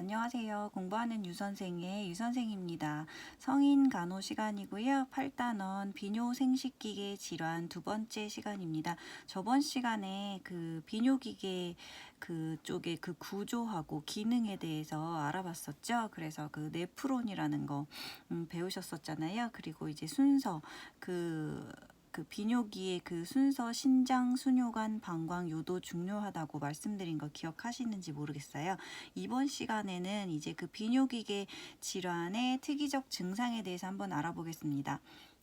안녕하세요. 공부하는 유선생의 유선생입니다. 성인 간호 시간이고요. 8단원 비뇨 생식기계 질환 두 번째 시간입니다. 저번 시간에 그 비뇨기계 그 쪽의 그 구조하고 기능에 대해서 알아봤었죠. 그래서 그 네프론이라는 거 음, 배우셨었잖아요. 그리고 이제 순서 그 그 비뇨기의 그 순서 신장, 순뇨관, 방광, 요도 중요하다고 말씀드린 거 기억하시는지 모르겠어요. 이번 시간에는 이제 그 비뇨기계 질환의 특이적 증상에 대해서 한번 알아보겠습니다.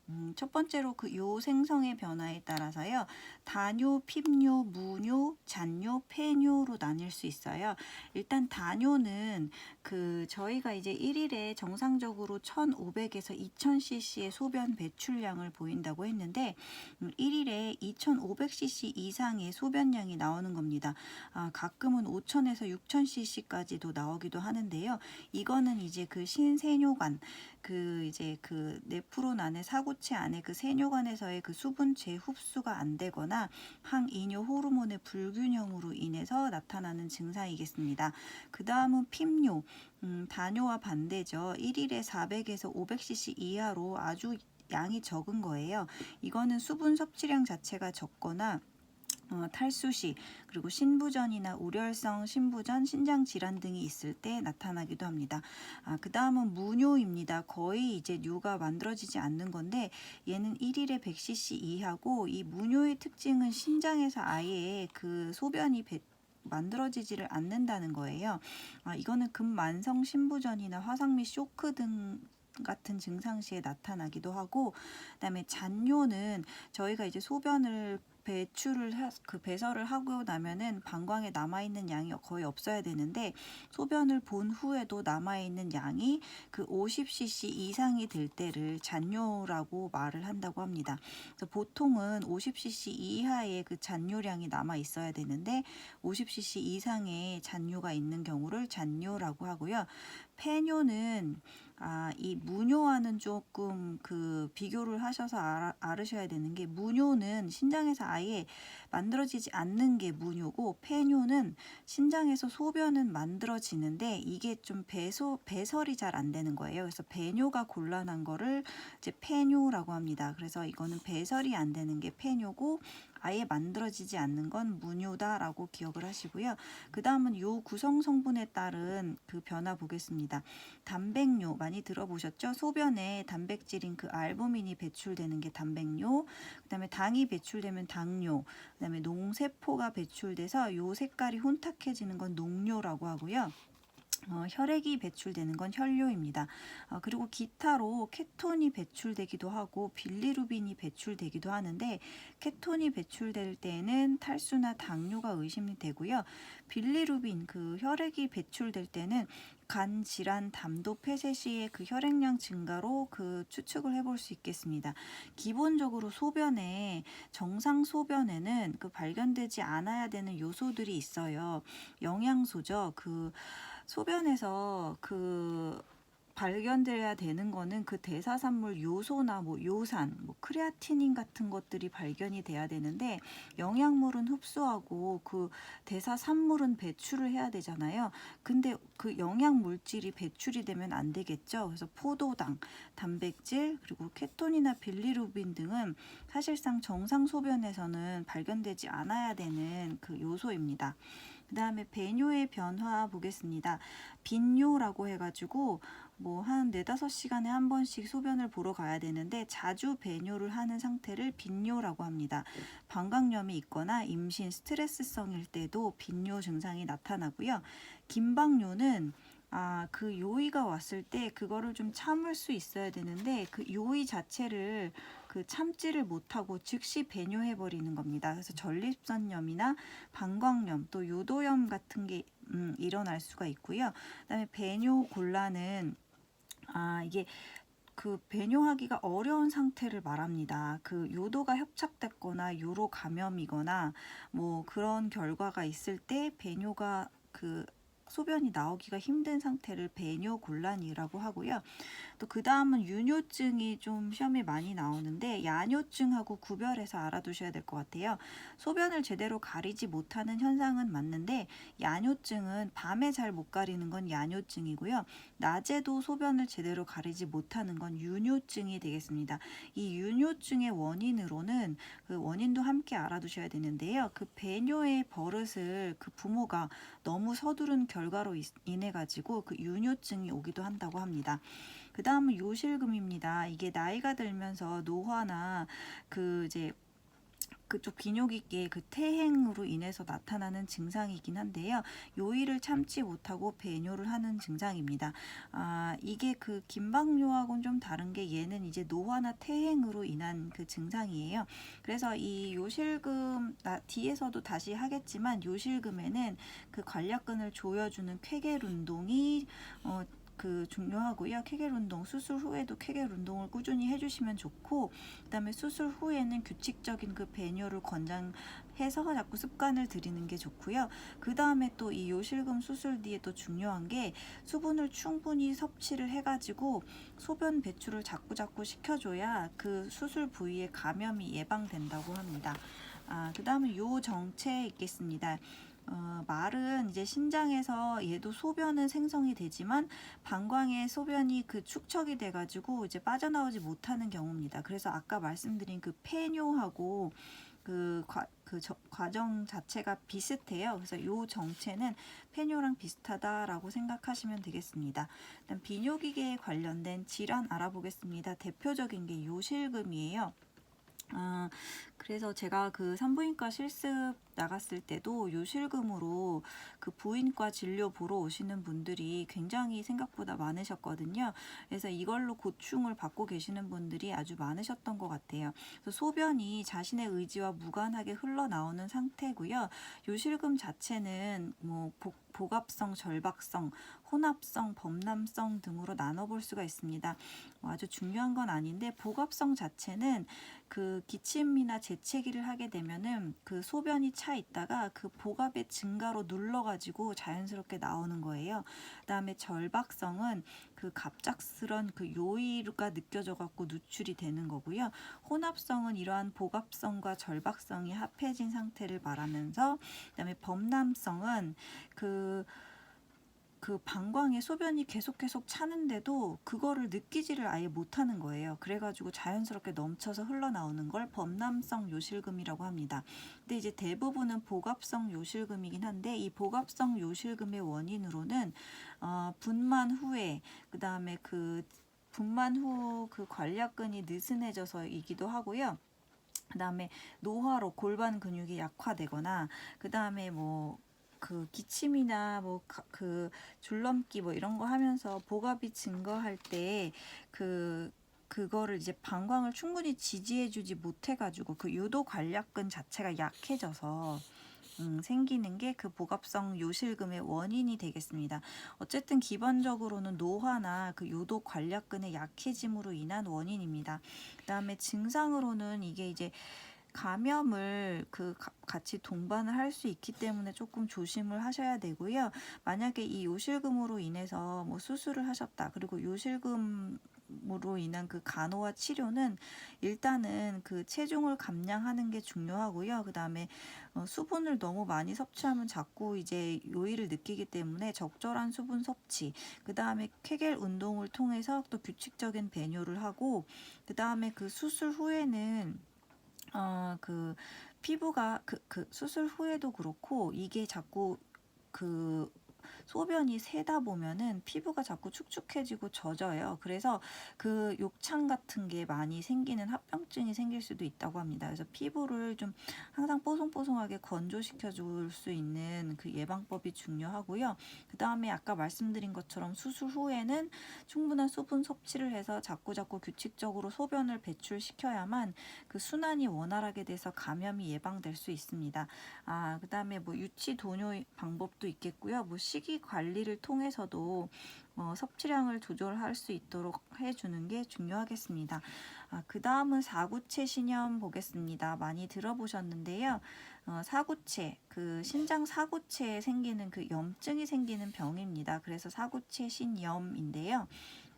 음, 첫 번째로 그 요 생성의 변화에 따라서요. 다뇨, 핍뇨, 무뇨, 잔뇨, 폐뇨로 나뉠 수 있어요. 일단 다뇨는 그 저희가 이제 1일에 정상적으로 1,500에서 2,000cc의 소변 배출량을 보인다고 했는데 음, 1일에 2,500cc 이상의 소변량이 나오는 겁니다. 아, 가끔은 5,000에서 6,000cc까지도 나오기도 하는데요. 이거는 이제 그 신세뇨관 그 이제 그 네프론 안에 사고체 안에 그 세뇨관에서의 그 수분 재흡수가 안 되거나 항이뇨 호르몬의 불균형으로 인해서 나타나는 증상이겠습니다. 그 다음은 핍뇨, 음, 다뇨와 반대죠. 1일에 400에서 500cc 이하로 아주 양이 적은 거예요. 이거는 수분 섭취량 자체가 적거나 어, 탈수시 그리고 신부전이나 우렬성 신부전, 신장 질환 등이 있을 때 나타나기도 합니다. 아, 그 다음은 무뇨입니다. 거의 이제 뇨가 만들어지지 않는 건데 얘는 1일에 100cc 이하고 이 무뇨의 특징은 신장에서 아예 그 소변이 배, 만들어지지를 않는다는 거예요. 아, 이거는 금만성 신부전이나 화상 및 쇼크 등 같은 증상 시에 나타나기도 하고 그다음에 잔뇨는 저희가 이제 소변을 배출을 하, 그 배설을 하고 나면은 방광에 남아 있는 양이 거의 없어야 되는데 소변을 본 후에도 남아 있는 양이 그 50cc 이상이 될 때를 잔뇨라고 말을 한다고 합니다. 보통은 50cc 이하의 그 잔뇨량이 남아 있어야 되는데 50cc 이상의 잔뇨가 있는 경우를 잔뇨라고 하고요. 폐뇨는 아, 이 무뇨와는 조금 그 비교를 하셔서 알아, 알으셔야 되는 게 무뇨는 신장에서 아예 만들어지지 않는 게 무뇨고 폐뇨는 신장에서 소변은 만들어지는데 이게 좀 배소 배설이 잘 안 되는 거예요. 그래서 배뇨가 곤란한 거를 이제 폐뇨라고 합니다. 그래서 이거는 배설이 안 되는 게 폐뇨고 아예 만들어지지 않는 건 무뇨다라고 기억을 하시고요. 그 다음은 요 구성 성분에 따른 그 변화 보겠습니다. 단백뇨 많이 들어보셨죠? 소변에 단백질인 그 알부민이 배출되는 게 단백뇨. 그 다음에 당이 배출되면 당뇨. 그 다음에 농세포가 배출돼서 요 색깔이 혼탁해지는 건 농뇨라고 하고요. 어, 혈액이 배출되는 건 혈뇨입니다. 어, 그리고 기타로 케톤이 배출되기도 하고 빌리루빈이 배출되기도 하는데 케톤이 배출될 때는 탈수나 당뇨가 의심이 되고요. 빌리루빈 그 혈액이 배출될 때는 간 질환 담도 폐쇄 시에 그 혈액량 증가로 그 추측을 해볼 수 있겠습니다. 기본적으로 소변에 정상 소변에는 그 발견되지 않아야 되는 요소들이 있어요. 영양소죠. 그 소변에서 그 발견돼야 되는 거는 그 대사산물 요소나 뭐 요산, 뭐 크레아티닌 같은 것들이 발견이 돼야 되는데 영양물은 흡수하고 그 대사산물은 배출을 해야 되잖아요. 근데 그 영양 물질이 배출이 되면 안 되겠죠. 그래서 포도당, 단백질, 그리고 케톤이나 빌리루빈 등은 사실상 정상 소변에서는 발견되지 않아야 되는 그 요소입니다. 그 다음에 배뇨의 변화 보겠습니다. 빈뇨라고 해가지고 뭐 한 네다섯 시간에 한 번씩 소변을 보러 가야 되는데 자주 배뇨를 하는 상태를 빈뇨라고 합니다. 방광염이 있거나 임신 스트레스성일 때도 빈뇨 증상이 나타나고요. 긴방뇨는 아, 그 요의가 왔을 때 그거를 좀 참을 수 있어야 되는데 그 요의 자체를 그 참지를 못하고 즉시 배뇨해 버리는 겁니다. 그래서 전립선염이나 방광염 또 요도염 같은 게 음, 일어날 수가 있고요. 그다음에 배뇨 곤란은 아 이게 그 배뇨하기가 어려운 상태를 말합니다. 그 요도가 협착됐거나 요로 감염이거나 뭐 그런 결과가 있을 때 배뇨가 그 소변이 나오기가 힘든 상태를 배뇨 곤란이라고 하고요. 또 그 다음은 유뇨증이 좀 시험에 많이 나오는데 야뇨증하고 구별해서 알아두셔야 될 것 같아요. 소변을 제대로 가리지 못하는 현상은 맞는데 야뇨증은 밤에 잘 못 가리는 건 야뇨증이고요. 낮에도 소변을 제대로 가리지 못하는 건 유뇨증이 되겠습니다. 이 유뇨증의 원인으로는 그 원인도 함께 알아두셔야 되는데요. 그 배뇨의 버릇을 그 부모가 너무 서두른 결과로 이- 인해 가지고 그 유뇨증이 오기도 한다고 합니다. 그 다음은 요실금입니다. 이게 나이가 들면서 노화나 그 이제 그쪽 비뇨기계 그 퇴행으로 인해서 나타나는 증상이긴 한데요. 요일을 참지 못하고 배뇨를 하는 증상입니다. 아, 이게 그 김박뇨하고는 좀 다른 게 얘는 이제 노화나 퇴행으로 인한 그 증상이에요. 그래서 이 요실금 나 뒤에서도 다시 하겠지만 요실금에는 그 관략근을 조여주는 쾌겔 운동이 어, 그 중요하고요. 쾌겔 운동 수술 후에도 쾌겔 운동을 꾸준히 해주시면 좋고 그다음에 수술 후에는 규칙적인 그 배뇨를 권장해서 자꾸 습관을 들이는 게 좋고요. 그 다음에 또 이 요실금 수술 뒤에 또 중요한 게 수분을 충분히 섭취를 해가지고 소변 배출을 자꾸 자꾸 시켜줘야 그 수술 부위에 감염이 예방된다고 합니다. 아, 그 다음에 요 정체 있겠습니다. 어, 말은 이제 신장에서 얘도 소변은 생성이 되지만 방광에 소변이 그 축척이 돼가지고 이제 빠져나오지 못하는 경우입니다. 그래서 아까 말씀드린 그 폐뇨하고 그, 과, 그 저- 과정 자체가 비슷해요. 그래서 요 정체는 폐뇨랑 비슷하다라고 생각하시면 되겠습니다. 비뇨기계에 관련된 질환 알아보겠습니다. 대표적인 게 요실금이에요. 아, 그래서 제가 그 산부인과 실습 나갔을 때도 요실금으로 그 부인과 진료 보러 오시는 분들이 굉장히 생각보다 많으셨거든요. 그래서 이걸로 고충을 받고 계시는 분들이 아주 많으셨던 것 같아요. 그래서 소변이 자신의 의지와 무관하게 흘러나오는 상태고요. 요실금 자체는 뭐 복, 복압성, 절박성, 혼합성, 범람성 등으로 나눠볼 수가 있습니다. 뭐 아주 중요한 건 아닌데 복압성 자체는 그 기침이나 재채기를 하게 되면은 그 소변이 차 있다가 그 복압의 증가로 눌러가지고 자연스럽게 나오는 거예요. 그다음에 절박성은 그 갑작스런 그 요의가 느껴져 갖고 누출이 되는 거고요. 혼합성은 이러한 복압성과 절박성이 합해진 상태를 말하면서 그다음에 범람성은 그 그 방광에 소변이 계속 계속 차는데도 그거를 느끼지를 아예 못하는 거예요. 그래가지고 자연스럽게 넘쳐서 흘러나오는 걸 범람성 요실금이라고 합니다. 근데 이제 대부분은 복압성 요실금이긴 한데 이 복압성 요실금의 원인으로는 어, 분만 후에 그 다음에 그 분만 후 그 관략근이 느슨해져서이기도 하고요. 그 다음에 노화로 골반 근육이 약화되거나 그 다음에 뭐 그 기침이나 뭐 그 줄넘기 뭐 이런 거 하면서 복압이 증가할 때 그 그거를 이제 방광을 충분히 지지해주지 못해가지고 그 유도 관략근 자체가 약해져서 음, 생기는 게 그 복압성 요실금의 원인이 되겠습니다. 어쨌든 기본적으로는 노화나 그 요도 관략근의 약해짐으로 인한 원인입니다. 그 다음에 증상으로는 이게 이제 감염을 그 가- 같이 동반을 할 수 있기 때문에 조금 조심을 하셔야 되고요. 만약에 이 요실금으로 인해서 뭐 수술을 하셨다. 그리고 요실금 으로 인한 그 간호와 치료는 일단은 그 체중을 감량하는 게 중요하고요. 그 다음에 어, 수분을 너무 많이 섭취하면 자꾸 이제 요의를 느끼기 때문에 적절한 수분 섭취, 그 다음에 케겔 운동을 통해서 또 규칙적인 배뇨를 하고, 그 다음에 그 수술 후에는 어, 그 피부가 그, 그 수술 후에도 그렇고 이게 자꾸 그 소변이 새다 보면은 피부가 자꾸 축축해지고 젖어요. 그래서 그 욕창 같은 게 많이 생기는 합병증이 생길 수도 있다고 합니다. 그래서 피부를 좀 항상 뽀송뽀송하게 건조시켜 줄 수 있는 그 예방법이 중요하고요. 그 다음에 아까 말씀드린 것처럼 수술 후에는 충분한 수분 섭취를 해서 자꾸자꾸 규칙적으로 소변을 배출시켜야만 그 순환이 원활하게 돼서 감염이 예방될 수 있습니다. 아, 그 다음에 뭐 유치 도뇨 방법도 있겠고요. 뭐 식이 관리를 통해서도 어, 섭취량을 조절할 수 있도록 해주는 게 중요하겠습니다. 아, 그 다음은 사구체 신염 보겠습니다. 많이 들어보셨는데요. 어, 사구체, 그 신장 사구체에 생기는 그 염증이 생기는 병입니다. 그래서 사구체 신염인데요.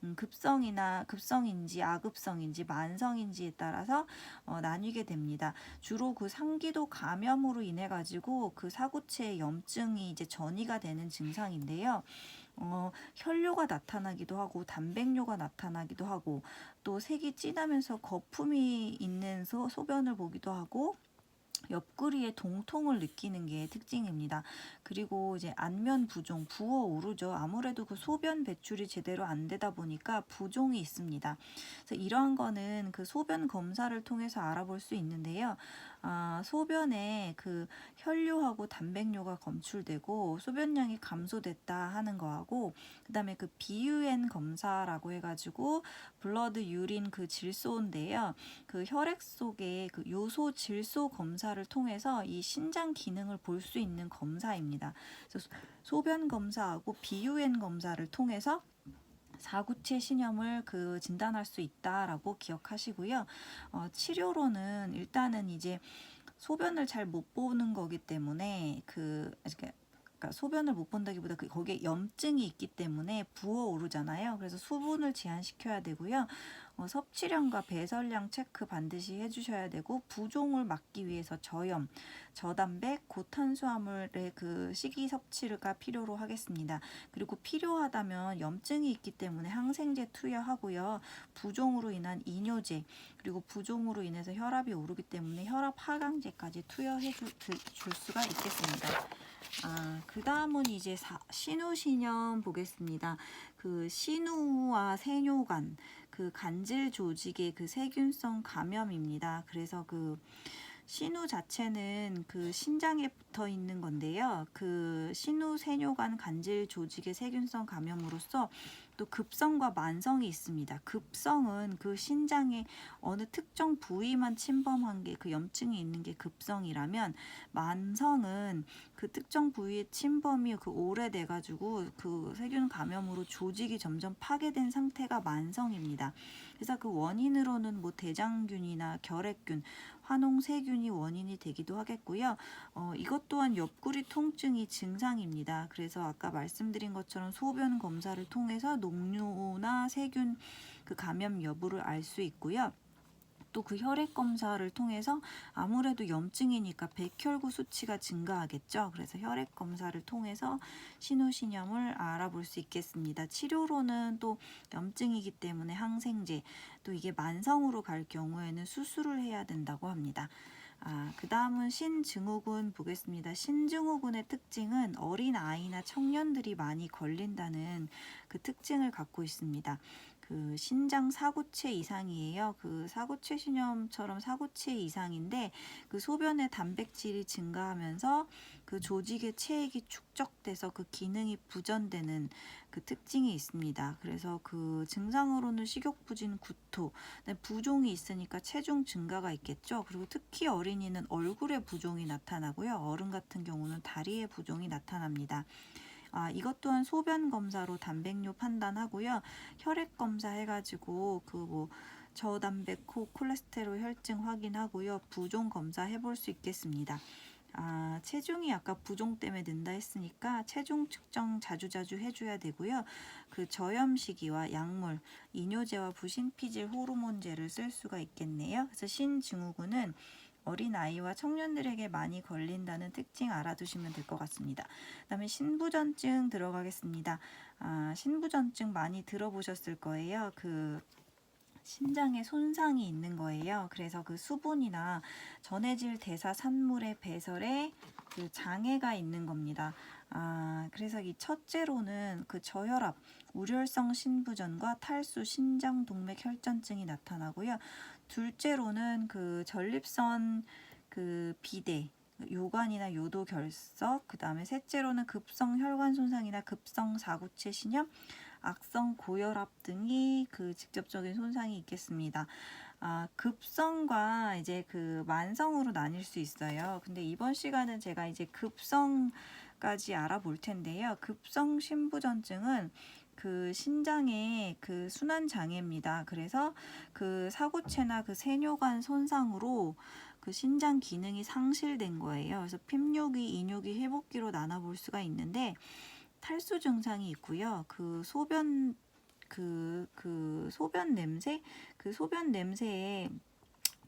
음, 급성이나 급성인지 아급성인지 만성인지에 따라서 어, 나뉘게 됩니다. 주로 그 상기도 감염으로 인해 가지고 그 사구체 염증이 이제 전이가 되는 증상인데요. 어, 혈뇨가 나타나기도 하고 단백뇨가 나타나기도 하고 또 색이 진하면서 거품이 있는 소, 소변을 보기도 하고 옆구리에 동통을 느끼는 게 특징입니다. 그리고 이제 안면 부종, 부어 오르죠. 아무래도 그 소변 배출이 제대로 안 되다 보니까 부종이 있습니다. 그래서 이러한 거는 그 소변 검사를 통해서 알아볼 수 있는데요. 아, 소변에 그 혈뇨하고 단백뇨가 검출되고 소변량이 감소됐다 하는 거하고 그다음에 그 BUN 검사라고 해가지고 블러드 유린 그 질소인데요. 그 혈액 속에 그 요소 질소 검사를 통해서 이 신장 기능을 볼 수 있는 검사입니다. 그래서 소변 검사하고 BUN 검사를 통해서 사구체 신염을 그 진단할 수 있다라고 기억하시고요. 어, 치료로는 일단은 이제 소변을 잘 못 보는 거기 때문에 그 그러니까 소변을 못 본다기보다 그 거기에 염증이 있기 때문에 부어 오르잖아요. 그래서 수분을 제한시켜야 되고요. 어, 섭취량과 배설량 체크 반드시 해주셔야 되고 부종을 막기 위해서 저염, 저단백, 고탄수화물의 그 식이 섭취가 필요로 하겠습니다. 그리고 필요하다면 염증이 있기 때문에 항생제 투여하고요. 부종으로 인한 이뇨제 그리고 부종으로 인해서 혈압이 오르기 때문에 혈압 하강제까지 투여해 주, 줄 수가 있겠습니다. 아, 그 다음은 이제 사, 신우신염 보겠습니다. 그 신우와 세뇨간, 그 간질 조직의 그 세균성 감염입니다. 그래서 그 신우 자체는 그 신장에 붙어 있는 건데요. 그 신우 세뇨간 간질 조직의 세균성 감염으로써 또 급성과 만성이 있습니다. 급성은 그 신장의 어느 특정 부위만 침범한 게 그 염증이 있는 게 급성이라면 만성은 그 특정 부위의 침범이 그 오래돼 가지고 그 세균 감염으로 조직이 점점 파괴된 상태가 만성입니다. 그래서 그 원인으로는 뭐 대장균이나 결핵균, 화농세균이 원인이 되기도 하겠고요. 어, 이것 또한 옆구리 통증이 증상입니다. 그래서 아까 말씀드린 것처럼 소변 검사를 통해서 녹류나 세균 그 감염 여부를 알 수 있고요. 또 그 혈액 검사를 통해서 아무래도 염증이니까 백혈구 수치가 증가하겠죠. 그래서 혈액 검사를 통해서 신우신염을 알아볼 수 있겠습니다. 치료로는 또 염증이기 때문에 항생제, 또 이게 만성으로 갈 경우에는 수술을 해야 된다고 합니다. 아, 그 다음은 신증후군 보겠습니다. 신증후군의 특징은 어린 아이나 청년들이 많이 걸린다는 그 특징을 갖고 있습니다. 그 신장 사구체 이상이에요. 그 사구체 신염처럼 사구체 이상인데 그 소변의 단백질이 증가하면서 그 조직의 체액이 축적돼서 그 기능이 부전되는 그 특징이 있습니다. 그래서 그 증상으로는 식욕 부진, 구토, 네, 부종이 있으니까 체중 증가가 있겠죠. 그리고 특히 어린이는 얼굴에 부종이 나타나고요. 어른 같은 경우는 다리에 부종이 나타납니다. 아, 이것 또한 소변 검사로 단백뇨 판단하고요. 혈액 검사 해가지고 그뭐 저단백 코 콜레스테롤 혈증 확인하고요. 부종 검사 해볼 수 있겠습니다. 아, 체중이 아까 부종 때문에 는다 했으니까 체중 측정 자주자주 해줘야 되고요. 그 저염 시기와 약물, 이뇨제와 부신피질 호르몬제를 쓸 수가 있겠네요. 그래서 신증후군은 어린 아이와 청년들에게 많이 걸린다는 특징 알아두시면 될 것 같습니다. 그 다음에 신부전증 들어가겠습니다. 아, 신부전증 많이 들어보셨을 거예요. 그 신장에 손상이 있는 거예요. 그래서 그 수분이나 전해질 대사 산물의 배설에 그 장애가 있는 겁니다. 아, 그래서 이 첫째로는 그 저혈압, 우렬성 신부전과 탈수 신장 동맥 혈전증이 나타나고요. 둘째로는 그 전립선 그 비대 요관이나 요도 결석, 그 다음에 셋째로는 급성 혈관 손상이나 급성 사구체 신염, 악성 고혈압 등이 그 직접적인 손상이 있겠습니다. 아, 급성과 이제 그 만성으로 나뉠 수 있어요. 근데 이번 시간은 제가 이제 급성 까지 알아볼 텐데요. 급성 신부전증은 그 신장의 그 순환 장애입니다. 그래서 그 사고체나 그 세뇨관 손상으로 그 신장 기능이 상실된 거예요. 그래서 핍뇨기, 이뇨기, 회복기로 나눠볼 수가 있는데 탈수 증상이 있고요. 그 소변 그, 그 소변 냄새, 그 소변 냄새에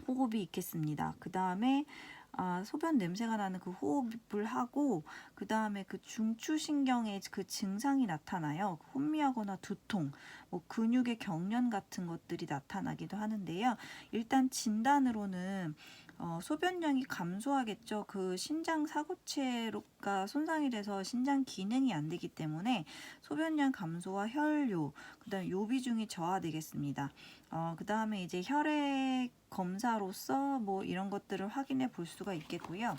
호흡이 있겠습니다. 그 다음에 아, 소변 냄새가 나는 그 호흡을 하고 그 다음에 그 중추신경에 그 증상이 나타나요. 혼미하거나 두통, 뭐 근육의 경련 같은 것들이 나타나기도 하는데요. 일단 진단으로는 어, 소변량이 감소하겠죠. 그 신장 사고체가 손상이 돼서 신장 기능이 안 되기 때문에 소변량 감소와 혈뇨, 그다음 요비중이 저하되겠습니다. 어, 그다음에 이제 혈액 검사로서 뭐 이런 것들을 확인해 볼 수가 있겠고요.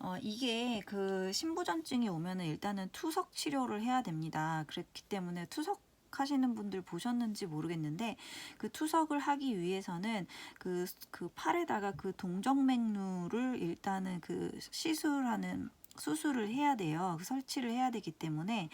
어, 이게 그 신부전증이 오면은 일단은 투석 치료를 해야 됩니다. 그렇기 때문에 투석 하시는 분들 보셨는지 모르겠는데 그 투석을 하기 위해서는 그, 그 팔에다가 그 동정맥류를 일단은 그 시술하는 수술을 해야 돼요. 그 설치를 해야 되기 때문에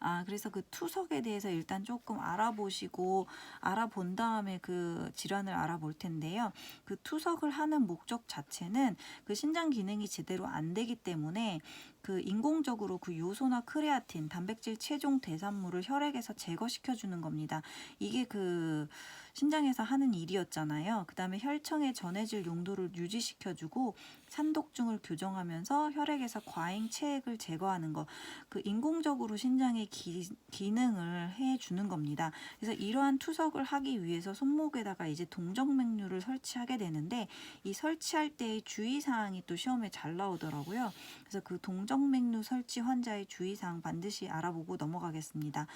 아 그래서 그 투석에 대해서 일단 조금 알아보시고 알아본 다음에 그 질환을 알아볼 텐데요. 그 투석을 하는 목적 자체는 그 신장 기능이 제대로 안 되기 때문에 그 인공적으로 그 요소나 크레아틴, 단백질 최종 대산물을 혈액에서 제거시켜 주는 겁니다. 이게 그 신장에서 하는 일이었잖아요. 그 다음에 혈청의 전해질 용도를 유지시켜주고 산독증을 교정하면서 혈액에서 과잉 체액을 제거하는 거, 그 인공적으로 신장의 기, 기능을 해주는 겁니다. 그래서 이러한 투석을 하기 위해서 손목에다가 이제 동정맥류를 설치하게 되는데 이 설치할 때의 주의사항이 또 시험에 잘 나오더라고요. 그래서 그 동정맥류 설치 환자의 주의사항 반드시 알아보고 넘어가겠습니다.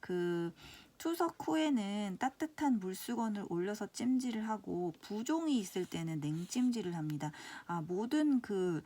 그 투석 후에는 따뜻한 물수건을 올려서 찜질을 하고 부종이 있을 때는 냉찜질을 합니다. 아, 모든 그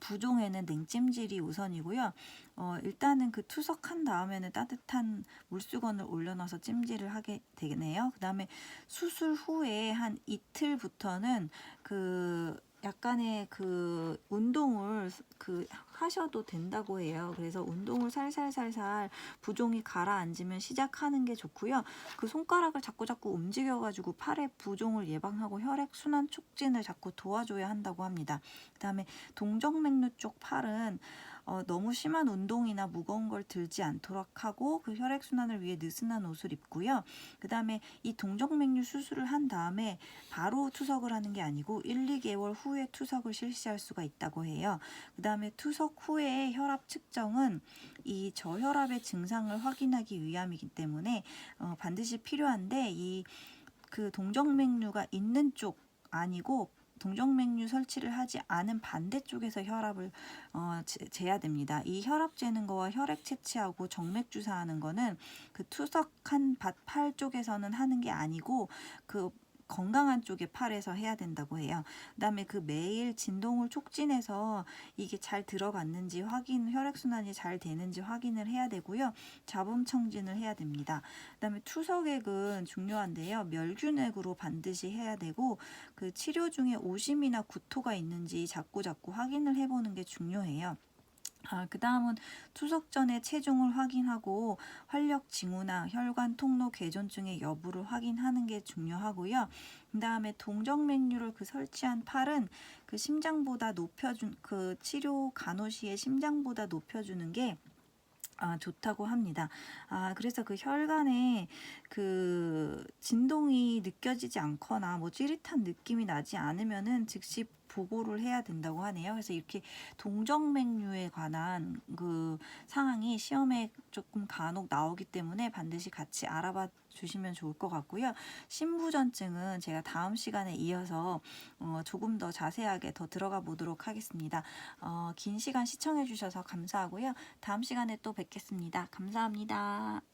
부종에는 냉찜질이 우선이고요. 어, 일단은 그 투석한 다음에는 따뜻한 물수건을 올려놔서 찜질을 하게 되네요. 그 다음에 수술 후에 한 이틀부터는 그 약간의 그 운동을 그 하셔도 된다고 해요. 그래서 운동을 살살살살 부종이 가라앉으면 시작하는 게 좋고요. 그 손가락을 자꾸 자꾸 움직여 가지고 팔의 부종을 예방하고 혈액 순환 촉진을 자꾸 도와줘야 한다고 합니다. 그다음에 동정맥류 쪽 팔은 어, 너무 심한 운동이나 무거운 걸 들지 않도록 하고 그 혈액 순환을 위해 느슨한 옷을 입고요. 그 다음에 이 동정맥류 수술을 한 다음에 바로 투석을 하는 게 아니고 1, 2개월 후에 투석을 실시할 수가 있다고 해요. 그 다음에 투석 후에 혈압 측정은 이 저혈압의 증상을 확인하기 위함이기 때문에 어, 반드시 필요한데 이 그 동정맥류가 있는 쪽 아니고 동정맥류 설치를 하지 않은 반대쪽에서 혈압을 어, 재- 재야 됩니다. 이 혈압 재는 거와 혈액 채취하고 정맥 주사하는 거는 그 투석 한 밭- 팔 쪽에서는 하는 게 아니고 그 건강한 쪽의 팔에서 해야 된다고 해요. 그다음에 그 매일 진동을 촉진해서 이게 잘 들어갔는지 확인, 혈액 순환이 잘 되는지 확인을 해야 되고요. 자궁 청진을 해야 됩니다. 그다음에 투석액은 중요한데요. 멸균액으로 반드시 해야 되고 그 치료 중에 오심이나 구토가 있는지 자꾸 자꾸 확인을 해보는 게 중요해요. 아, 그 다음은 투석 전에 체중을 확인하고 활력 징후나 혈관 통로 개존증의 여부를 확인하는 게 중요하고요. 그 다음에 동정맥류를 그 설치한 팔은 그 심장보다 높여준 그 치료 간호 시에 심장보다 높여주는 게 아, 좋다고 합니다. 아, 그래서 그 혈관에 그 진동이 느껴지지 않거나 뭐 찌릿한 느낌이 나지 않으면은 즉시 보고를 해야 된다고 하네요. 그래서 이렇게 동정맥류에 관한 그 상황이 시험에 조금 간혹 나오기 때문에 반드시 같이 알아봐 주시면 좋을 것 같고요. 신부전증은 제가 다음 시간에 이어서 어, 조금 더 자세하게 더 들어가 보도록 하겠습니다. 어, 긴 시간 시청해 주셔서 감사하고요. 다음 시간에 또 뵙겠습니다. 감사합니다.